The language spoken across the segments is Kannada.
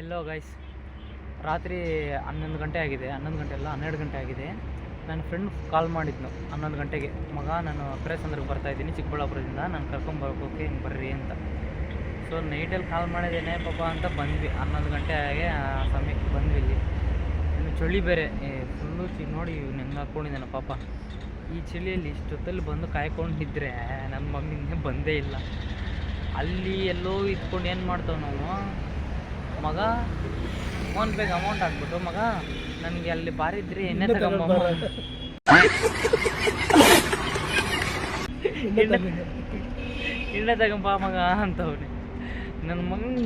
ಎಲ್ಲೋ ಗೈಸ್ ರಾತ್ರಿ ಹನ್ನೊಂದು ಗಂಟೆ ಆಗಿದೆ. ಹನ್ನೊಂದು ಗಂಟೆ ಅಲ್ಲ, ಹನ್ನೆರಡು ಗಂಟೆ ಆಗಿದೆ. ನನ್ನ ಫ್ರೆಂಡ್ ಕಾಲ್ ಮಾಡಿದ್ನು ಹನ್ನೊಂದು ಗಂಟೆಗೆ. ಮಗ, ನಾನು ಬರ್ತಾ ಬರ್ತಾಯಿದ್ದೀನಿ ಚಿಕ್ಕಬಳ್ಳಾಪುರದಿಂದ. ನಾನು ಕರ್ಕೊಂಬರ್ಬೇಕು ಹಿಂಗೆ ಬರ್ರಿ ಅಂತ. ಸೊ ನೈಟಲ್ಲಿ ಕಾಲ್ ಮಾಡಿದ್ದೇನೆ. ಪಾಪ ಅಂತ ಬಂದ್ವಿ. ಹನ್ನೊಂದು ಗಂಟೆ ಹಾಗೆ ಆ ಸಮಯಕ್ಕೆ ಬಂದ್ವಿ ಇಲ್ಲಿ. ಇನ್ನು ಚಳಿ ಬೇರೆ. ಫುಲ್ಲು ಚಿ, ನೋಡಿ ಹೆಂಗೆ ಹಾಕ್ಕೊಂಡಿದ್ದಾನೆ ಪಾಪ. ಈ ಚಳಿಯಲ್ಲಿ ಇಷ್ಟೊತ್ತಲ್ಲಿ ಬಂದು ಕಾಯ್ಕೊಂಡಿದ್ರೆ ನಮ್ಮ ಮಮ್ಮಿ ಬಂದೇ ಇಲ್ಲ. ಅಲ್ಲಿ ಎಲ್ಲೋ ಇದ್ಕೊಂಡು ಏನು ಮಾಡ್ತಾವೆ ನಾವು? ಮಗ? ಫೋನ್ ಪೇಗ್ ಅಮೌಂಟ್ ಹಾಕ್ಬಿಟ್ಟು ಮಗ ನನಗೆ ಅಲ್ಲಿ ಬಾರಿದ್ರಿ ಎಣ್ಣೆ ತಗೊಂಬ ಎಣ್ಣೆ ತಗೊಂಬ ಮಗ ಅಂತವ್ನಿ ನನ್ನ ಮಗನ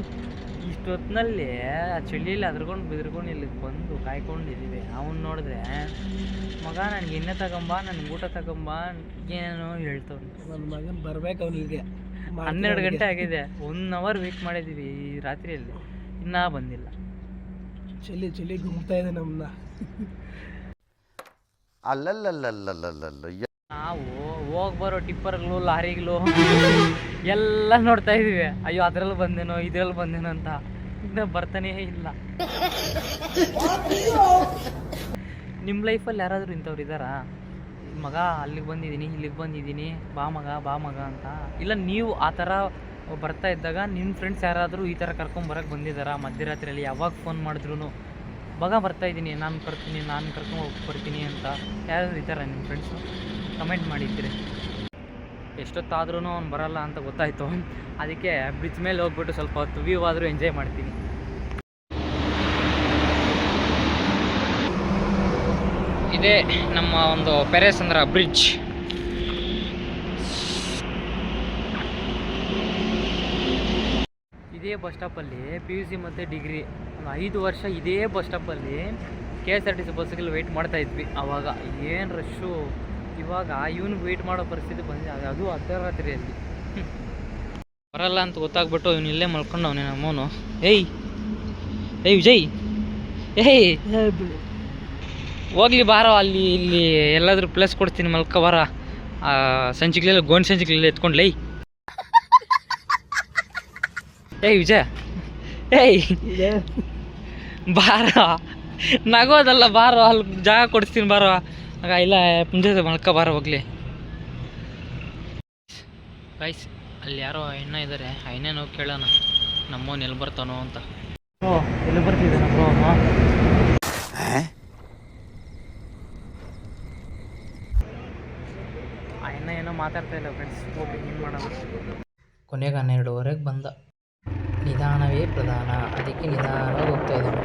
ಇಷ್ಟೊತ್ತಿನಲ್ಲಿ ಆ ಚಳಿಯಲ್ಲಿ ಅದ್ರಕೊಂಡು ಬಿದ್ರಕೊಂಡು ಇಲ್ಲಿಗೆ ಬಂದು ಕಾಯ್ಕೊಂಡಿದ್ದೀವಿ ಅವನು ನೋಡಿದ್ರೆ ಮಗ ನನಗೆ ಎಣ್ಣೆ ತಗೊಂಬ ನನಗೆ ಊಟ ತಗೊಂಬ ಏನೇನೋ ಹೇಳ್ತವ್ನು. ನನ್ನ ಮಗನ್ ಬರ್ಬೇಕು ಅವನಿಗೆ. ಹನ್ನೆರಡು ಗಂಟೆ ಆಗಿದೆ. ಒನ್ ಅವರ್ ವೇಟ್ ಮಾಡಿದ್ದೀವಿ ಈ ರಾತ್ರಿಯಲ್ಲಿ. ಇನ್ನೂ ಬಂದಿಲ್ಲ. ಚಳಿ ಚಳಿ ಗುಮ್ತಾ ಇದೆ ನಮ್ಮನ್ನ ಅಲ್ಲಲ್ಲಲ್ಲಲ್ಲಲ್ಲಲ್ಲ ನಾವು ಹೋಗಿ ಬರೋ ಟಿಪ್ಪರ್ಗಳು ಲಾರಿಗಳು ಎಲ್ಲ ನೋಡ್ತಾ ಇದೀವಿ ಅಯ್ಯೋ ಅದ್ರಲ್ಲಿ ಬಂದೇನೋ ಇದ್ರಲ್ಲಿ ಬಂದೇನೋ ಅಂತ. ಇನ್ನ ಬರ್ತಾನೇ ಇಲ್ಲ. ನಿಮ್ಮ ಲೈಫಲ್ಲಿ ಯಾರಾದರೂ ಇಂಥವ್ರು ಇದ್ದಾರಾ? ಮಗ ಅಲ್ಲಿಗೆ ಬಂದಿದ್ದೀನಿ ಇಲ್ಲಿಗೆ ಬಂದಿದ್ದೀನಿ ಬಾ ಮಗ ಬಾ ಮಗ ಅಂತ. ಇಲ್ಲ ನೀವು ಆ ಥರ ಬರ್ತಾ ಇದ್ದಾಗ ನಿಮ್ಮ ಫ್ರೆಂಡ್ಸ್ ಯಾರಾದರೂ ಈ ಥರ ಕರ್ಕೊಂಬರಕ್ಕೆ ಬಂದಿದ್ದಾರಾ ಮಧ್ಯರಾತ್ರಿಯಲ್ಲಿ ಯಾವಾಗ ಫೋನ್ ಮಾಡಿದ್ರು ಬಗ ಬರ್ತಾ ಇದ್ದೀನಿ ನಾನು ಕರ್ತೀನಿ, ನಾನು ಕರ್ಕೊಂಡು ಹೋಗಿ ಬರ್ತೀನಿ ಅಂತ. ಯಾರಾದರೂ ಥರ ನಿಮ್ಮ ಫ್ರೆಂಡ್ಸು ಕಮೆಂಟ್ ಮಾಡಿದ್ದೀರಿ ಎಷ್ಟೊತ್ತಾದ್ರೂ ಅವ್ನು ಬರಲ್ಲ ಅಂತ ಗೊತ್ತಾಯಿತು. ಅದಕ್ಕೆ ಬ್ರಿಡ್ಜ್ ಮೇಲೆ ಹೋಗ್ಬಿಟ್ಟು ಸ್ವಲ್ಪ ಹೊತ್ತು ವ್ಯೂ ಆದರೂ ಎಂಜಾಯ್ ಮಾಡ್ತೀನಿ. ಇದೇ ನಮ್ಮ ಒಂದು ಪೆರೇಸಂದ್ರ ಬ್ರಿಡ್ಜ್ ಇದೇ ಬಸ್ ಸ್ಟಾಪಲ್ಲಿ ಪಿ ಯು ಸಿ ಮತ್ತು ಡಿಗ್ರಿ ಒಂದು ಐದು ವರ್ಷ ಇದೇ bus ಸ್ಟಾಪಲ್ಲಿ K S R T C ಬಸ್ಸಿಗೆಲ್ಲ wait ಮಾಡ್ತಾ ಇದ್ವಿ. ಆವಾಗ ಏನು ರಶ್ಶು ಇವಾಗ ಇವನು ವೆಯ್ಟ್ ಮಾಡೋ ಪರಿಸ್ಥಿತಿ ಬಂದಿದೆ. ಅದು- ಅರ್ಧರಾತ್ರಿಯಲ್ಲಿ. ಬರಲ್ಲ ಅಂತ ಗೊತ್ತಾಗ್ಬಿಟ್ಟು ಇವನು ಇಲ್ಲೇ ಮಲ್ಕೊಂಡು ಅವನೇ. ನಮ್ಮವನು ಏಯ್! ಏಯ್ ವಿಜಯ್! ಏಯ್! ಹೋಗ್ಲಿ ಬಾರೋ, ಅಲ್ಲಿ ಇಲ್ಲಿ ಎಲ್ಲಾದರೂ ಪ್ಲೇಸ್ ಕೊಡ್ತೀನಿ ಮಲ್ಕ, ಬಾರ. ಸಂಚಿಕ್ಲೆಲ್ಲ ಗೋಣ್ ಸಂಚಿಕ್ಲೆಲ್ಲ ಎತ್ಕೊಂಡ್ಲೇ ಏಯ್ ವಿಜಯ. ಏಯ್. ಬಾರ. ನಗೋದಲ್ಲ ಬಾರೋ. ಅಲ್ಲಿ ಜಾಗ ಕೊಡಿಸ್ತೀನಿ ಬಾರೋ. ಆಗ ಇಲ್ಲ ಮುಂದೆ ಮಲ್ಕ ಬಾರ ಹೋಗ್ಲಿ. ಗೈಸ್ ಅಲ್ಲಿ ಯಾರೋ ಹೆಣ್ಣ ಇದ್ದಾರೆ ಹೋಗಿ ಕೇಳೋಣ. ನಮ್ಮವನ್ ಎಲ್ಲಿ ಬರ್ತಾನೋ ಅಂತ. ಓ ಎಲ್ಲಿ ಬರ್ತಿದ್ದಾನ ಬ್ರೋ ಆ ಹೆಣ್ಣ ಏನೋ ಮಾತಾಡ್ತಾ ಇಲ್ಲ ಫ್ರೆಂಡ್ಸ್ ಹೋಗಿ ಏನು ಮಾಡೋಣ. ಕೊನೆಗೆ ಹನ್ನೆರಡುವರೆಗೆ ಬಂದ. ನಿಧಾನವೇ ಪ್ರಧಾನ ಅದಕ್ಕೆ ನಿಧಾನವಾಗಿ ಹೋಗ್ತಾಯಿದ್ದಾನೆ